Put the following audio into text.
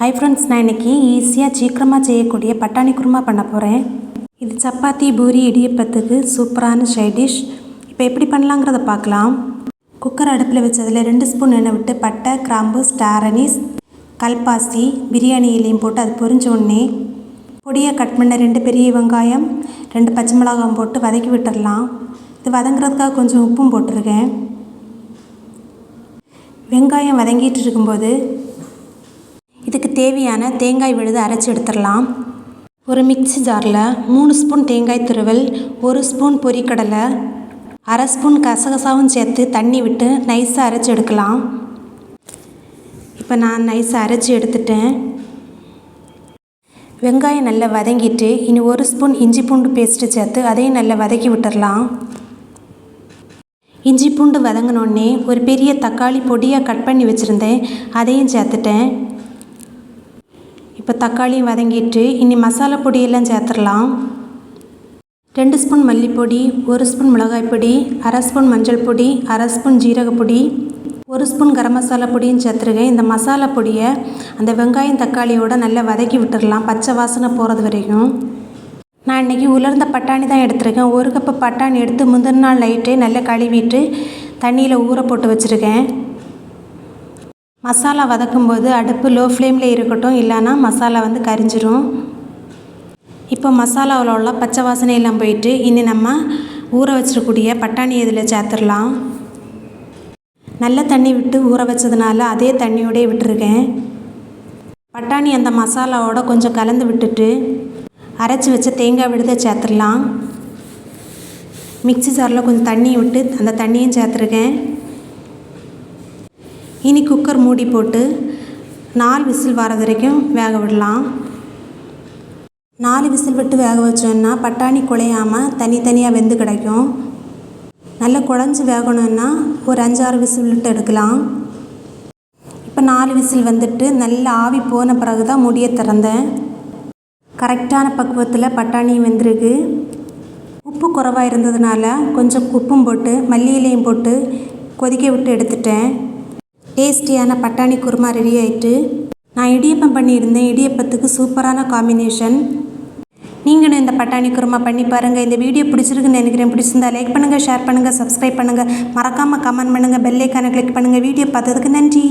Hi friends நான் இன்றைக்கி ஈஸியாக சீக்கிரமாக செய்யக்கூடிய பட்டாணி குருமா பண்ண போகிறேன் இது சப்பாத்தி பூரி இடியப்பத்துக்கு சூப்பரான சைட் டிஷ் இப்போ எப்படி பண்ணலாங்கிறத பார்க்கலாம். குக்கர் அடுப்பில் வச்சதில் ரெண்டு ஸ்பூன் எண்ணெய் விட்டு பட்டை கிராம்பு ஸ்டாரனிஸ் கல்பாசி பிரியாணி இலையும் போட்டு அது பொரிஞ்ச உடனே பொடியை கட் பண்ண ரெண்டு பெரிய வெங்காயம் ரெண்டு பச்சை மிளகாயும் போட்டு வதக்கி விட்டுடலாம் இது வதங்குறதுக்காக கொஞ்சம் உப்பும் போட்டிருக்கேன். வெங்காயம் வதங்கிட்டு இருக்கும்போது தேவையான தேங்காய் விழுது அரைச்சி எடுத்துடலாம். ஒரு மிக்ஸி ஜாரில் மூணு ஸ்பூன் தேங்காய் துருவல் ஒரு ஸ்பூன் பொரிக்கடலை அரை ஸ்பூன் கசகசாவும் சேர்த்து தண்ணி விட்டு நைஸாக அரைச்சி எடுக்கலாம். இப்போ நான் நைஸாக அரைச்சி எடுத்துட்டேன். வெங்காயம் நல்லா வதங்கிட்டு இனி ஒரு ஸ்பூன் இஞ்சி பூண்டு பேஸ்ட்டு சேர்த்து அதையும் நல்லா வதக்கி விட்டுடலாம். இஞ்சி பூண்டு வதங்கினோடனே ஒரு பெரிய தக்காளி பொடியாக கட் பண்ணி வச்சுருந்தேன் அதையும் சேர்த்துட்டேன். இப்போ தக்காளியும் வதங்கிட்டு இனி மசாலா பொடியெல்லாம் சேர்த்துடலாம். ரெண்டு ஸ்பூன் மல்லிப்பொடி ஒரு ஸ்பூன் மிளகாய் பொடி அரை ஸ்பூன் மஞ்சள் பொடி அரை ஸ்பூன் ஜீரகப்பொடி ஒரு ஸ்பூன் கரம் மசாலா பொடியும் சேர்த்துருக்கேன். இந்த மசாலா பொடியை அந்த வெங்காயம் தக்காளியோட நல்லா வதக்கி விட்டுடலாம் பச்சை வாசனை போகிறது வரைக்கும். நான் இன்றைக்கி உலர்ந்த பட்டாணி தான் எடுத்திருக்கேன். ஒரு கப்பு பட்டாணி எடுத்து முந்தின நாள் லைட்டே நல்லா கழுவிட்டு தண்ணியில் ஊற போட்டு வச்சுருக்கேன். மசாலா வதக்கும்போது அடுப்பு லோ ஃப்ளேமில் இருக்கட்டும் இல்லைன்னா மசாலா வந்து கரிஞ்சிரும். இப்போ மசாலாவில் உள்ள பச்சை வாசனை எல்லாம் போயிட்டு இனி நம்ம ஊற வச்சிருக்கூடிய பட்டாணி இதில் சேர்த்துடலாம். நல்ல தண்ணி விட்டு ஊற வச்சதுனால அதே தண்ணியோடய விட்டுருக்கேன். பட்டாணி அந்த மசாலாவோட கொஞ்சம் கலந்து விட்டுட்டு அரைச்சி வச்ச தேங்காய் விழுத சேர்த்துடலாம். மிக்ஸி ஜாரில் கொஞ்சம் தண்ணி விட்டு அந்த தண்ணியும் சேர்த்துருக்கேன். இனி குக்கர் மூடி போட்டு நாலு விசில் வர வரைக்கும் வேக விடலாம். நாலு விசில் விட்டு வேக வச்சோன்னா பட்டாணி குழையாமல் தனித்தனியாக வெந்து கிடைக்கும். நல்லா குழஞ்சி வேகணுன்னா ஒரு அஞ்சாறு விசில் விட்டு எடுக்கலாம். இப்போ நாலு விசில் வந்துட்டு நல்லா ஆவி போன பிறகு தான் முடியை திறந்தேன். கரெக்டான பக்குவத்தில் பட்டாணி வெந்திருக்கு. உப்பு குறைவாக இருந்ததுனால கொஞ்சம் உப்பும் போட்டு மல்லி இலையும் போட்டு கொதிக்க விட்டு எடுத்துட்டேன். டேஸ்டியான பட்டாணி குருமா ரெடி ஆயிட்டு நான் இடியப்பம் பண்ணியிருந்தேன். இடியப்பத்துக்கு சூப்பரான காம்பினேஷன் நீங்களும் இந்த பட்டாணி குருமா பண்ணி பாருங்கள் இந்த வீடியோ பிடிச்சிருக்குன்னு நினைக்கிறேன். பிடிச்சிருந்தா லைக் பண்ணுங்கள் ஷேர் பண்ணுங்கள் சப்ஸ்கிரைப் பண்ணுங்கள் மறக்காமல் கமெண்ட் பண்ணுங்கள் பெல்லைக்கான கிளிக் பண்ணுங்கள் வீடியோ பார்த்ததுக்கு நன்றி.